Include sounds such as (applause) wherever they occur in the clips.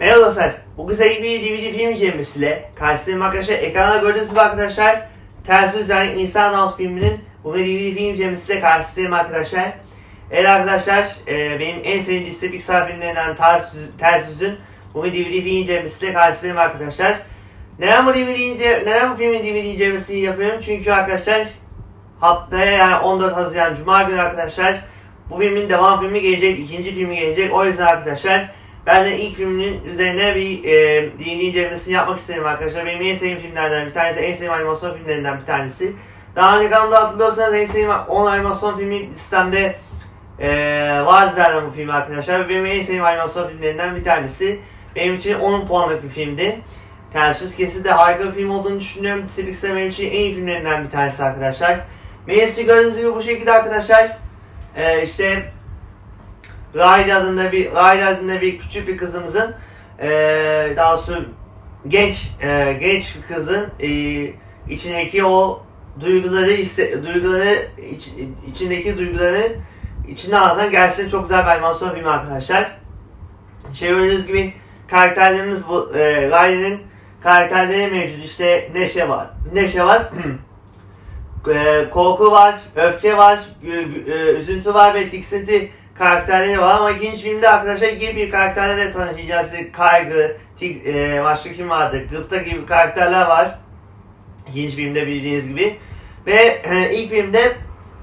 Merhaba dostlar. Bu kısa bir DVD film incelemesiyle karşınızdayım arkadaşlar. Ekranda gördüğünüz gibi arkadaşlar Ters Yüz yani İnsan Alt filminin bu DVD film incelemesiyle karşınızdayım arkadaşlar. Evet arkadaşlar e, benim en sevdiğim Disney Pixar filmlerinden Ters, Ters Yüz'ün bu DVD film incelemesiyle karşınızdayım arkadaşlar. Neden bu DVD neden bu filmin DVD incelemesini yapıyorum? Çünkü arkadaşlar haftaya yani 14 Haziran Cuma günü arkadaşlar bu filmin devam filmi gelecek, ikinci filmi gelecek. O yüzden arkadaşlar ben de ilk filminin üzerine bir e, dini incelemesini yapmak istedim arkadaşlar. Benim en sevdiğim filmlerden bir tanesi, en sevdiğim animasyon filmlerinden bir tanesi. Daha önce kanalımda hatırlıyorsanız en sevdiğim 10 animasyon filmi listemde e, vardı zaten bu film arkadaşlar. Ve Benim en sevdiğim animasyon filmlerinden bir tanesi. Benim için 10 puanlık bir filmdi. Ters Yüz kesin de harika bir film olduğunu düşünüyorum. Pixar benim için en iyi filmlerinden bir tanesi arkadaşlar. Main gördüğünüz gibi bu şekilde arkadaşlar. E, işte Riley adında bir Riley adında bir küçük bir kızımızın eee daha doğrusu genç eee, genç bir kızın eee, içindeki o duyguları hisse, duyguları iç, içindeki duyguları içine anlatan gerçekten çok güzel bir animasyon filmi arkadaşlar. Şey gibi karakterlerimiz bu eee Riley'nin karakterleri mevcut işte Neşe var. Neşe var. Eee, (clears throat) korku var, öfke var, eee, üzüntü var ve tiksinti karakterleri var ama ikinci filmde arkadaşlar yeni bir karakterlerle tanışacağız. Kaygı, tik, eee, başka kim vardı? Gıpta gibi karakterler var. İkinci filmde bildiğiniz gibi. Ve eee, ilk filmde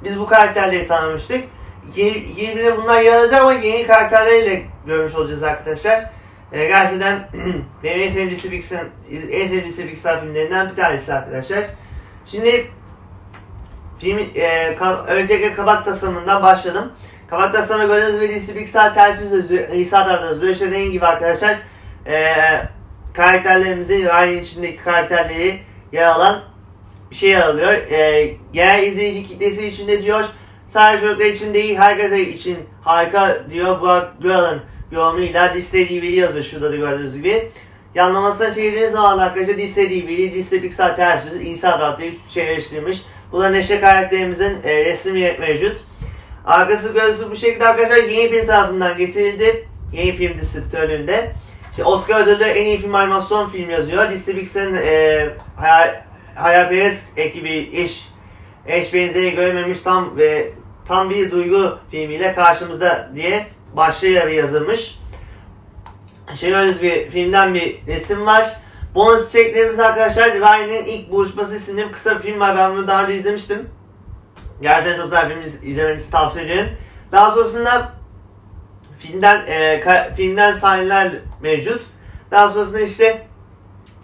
biz bu karakterleri tanımıştık. İkinci, ikinci filmde bunlar yer ama yeni karakterleriyle görmüş olacağız arkadaşlar. Eee, gerçekten (clears throat) benim en sevdiğim Pixar, en sevdiğim Pixar filmlerinden bir tanesi arkadaşlar. Şimdi Film, e, ka- öncelikle kabak tasarımından başladım. Kabak tasarımı gördüğünüz gibi Disney Pixar ters yüz özü, İsa tarafından Zöşere'nin gibi arkadaşlar e, karakterlerimizin Ryan'in içindeki karakterleri yer alan bir şey alıyor. E, genel izleyici kitlesi içinde diyor. Sadece çocuklar için değil herkese için harika diyor Burak Güral'ın yorumuyla Disney DVD yazıyor şurada da gördüğünüz gibi. Yanlamasına çevirdiğiniz zaman arkadaşlar Disney DVD, Disney Pixar ters yüz, İsa adlı çeviriştirilmiş. Bu da Neşe karakterimizin e, resmi mevcut. Arkası gözlü bu şekilde arkadaşlar yeni film tarafından getirildi. Yeni film distribütörlüğünde. İşte Oscar ödüllü en iyi film animasyon film yazıyor. Disney Pixar'ın e, hayal, hayalperest ekibi eş, eş benzeri görmemiş tam ve tam bir duygu filmiyle karşımızda diye başlığıyla bir yazılmış. Gördüğünüz bir filmden bir resim var. Bonus çeklerimiz arkadaşlar Ryan'ın ilk buluşması isimli kısa bir film var. Ben bunu daha önce izlemiştim. Gerçekten çok güzel bir film iz- izlemenizi tavsiye ediyorum. Daha sonrasında filmden e, ka- filmden sahneler mevcut. Daha sonrasında işte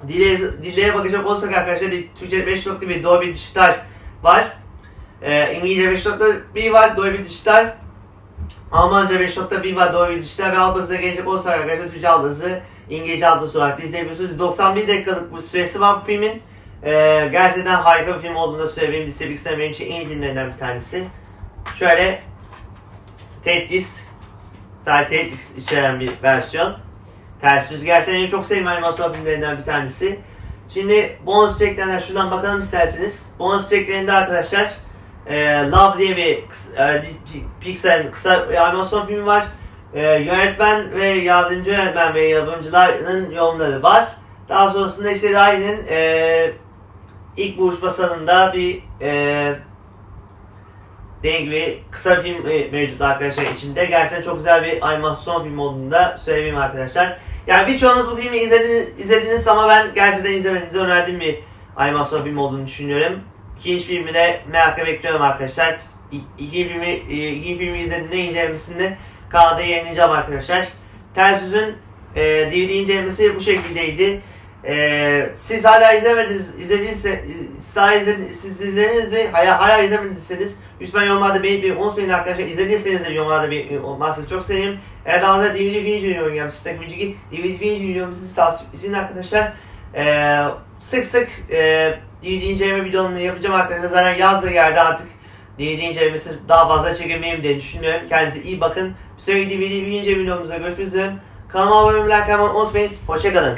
dile, dillere bakacak olursak arkadaşlar Türkçe 5.1 Dolby Digital var. E, İngilizce 5.1 var Dolby Digital. Almanca 5.1 var Dolby Digital ve alt yazıda gelecek olursak arkadaşlar Türkçe alt yazı İngilizce adlı olarak izleyebiliyorsunuz. 91 dakikalık bu süresi var bu filmin. Ee, gerçekten harika bir film olduğunu da söyleyeyim. Disney Pixar'ın benim için en filmlerinden bir tanesi. Şöyle Tetris sadece Tetris içeren bir versiyon. Ters yüz gerçekten benim çok sevdiğim animasyon filmlerinden bir tanesi. Şimdi bonus çeklerine şuradan bakalım isterseniz. Bonus çeklerinde arkadaşlar e, Love diye bir e, Pixar'ın kısa animasyon filmi var. E, yönetmen ve yardımcı yönetmen ve yapımcıların yorumları var. Daha sonrasında işte Ryan'ın e, ilk buluşma salonunda bir e, dediğim gibi kısa bir film e, mevcut arkadaşlar içinde. Gerçekten çok güzel bir animasyon film olduğunu da söyleyeyim arkadaşlar. Yani birçoğunuz bu filmi izlediniz, izlediniz ama ben gerçekten izlemenizi önerdiğim bir animasyon film olduğunu düşünüyorum. İkinci filmi de merakla bekliyorum arkadaşlar. İ- filmi, e, iki filmi izlediğimde incelemesini kanalda yayınlayacağım arkadaşlar. Ters e, DVD incelemesi bu şekildeydi. E, siz hala izlemediniz, izlediyse, siz izlediniz, siz izlediniz mi? Hala, hala izlemediyseniz lütfen yorumlarda belirtmeyi unutmayın arkadaşlar. İzlediyseniz de yorumlarda belirtmeyi unutmazsanız çok sevinirim. Eğer daha fazla DVD film inceliyorum yani sistem DVD film sizi sağ sizin arkadaşlar. E, sık sık e, DVD inceleme videolarını yapacağım arkadaşlar. Zaten yaz da geldi artık. DVD incelemesi daha fazla çekemeyeyim diye düşünüyorum. Kendinize iyi bakın. Bir sonraki DVD inceleme videomuzda görüşmek üzere. Kanalıma abone olmayı, like unutmayın. Hoşçakalın.